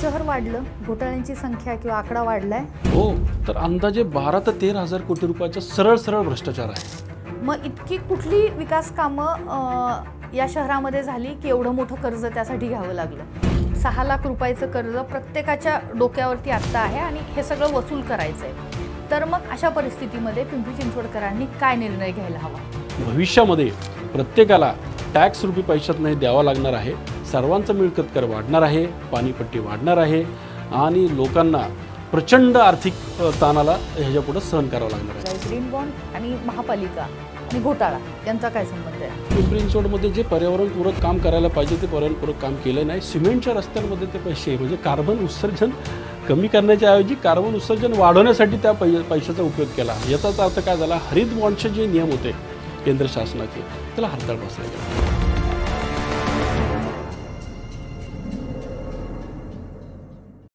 शहर वाढलं घोटाळ्यांची संख्या किंवा आकडा वाढलाय? हो तर अंदाजे बारा ते तेरा हजार कोटी रुपयाचा सरळ सरळ भ्रष्टाचार आहे. मग इतकी कुठली विकास कामं अं, या शहरामध्ये झाली की एवढं मोठं कर्ज त्यासाठी घ्यावं लागलं? सहा लाख रुपयाचं कर्ज प्रत्येकाच्या डोक्यावरती आत्ता आहे आणि हे सगळं वसूल करायचं आहे तर मग अशा परिस्थितीमध्ये पिंपरी चिंचवडकरांनी काय निर्णय घ्यायला हवा? भविष्यामध्ये प्रत्येकाला टॅक्स रुपी पैशात नाही द्यावा लागणार आहे. सर्वांचा मिळकत कर वाढणार आहे पाणीपट्टी वाढणार आहे आणि लोकांना प्रचंड आर्थिक ताणाला ह्याच्यापुढं सहन करावं लागणार आहे. ग्रीन बॉन्ड आणि महापालिका आणि घोटाळा यांचा काय संबंध आहे? पिंपरी चिंचवडमध्ये जे पर्यावरणपूरक काम करायला पाहिजे ते पर्यावरणपूरक काम केलं नाही. सिमेंटच्या रस्त्यांमध्ये ते पैसे म्हणजे कार्बन उत्सर्जन कमी करण्याच्या ऐवजी कार्बन उत्सर्जन वाढवण्यासाठी त्या पै पैशाचा उपयोग केला. याचाच अर्थ काय झाला? हरित बॉन्डचे जे नियम होते केंद्र शासनाची त्याला हरताळ बसले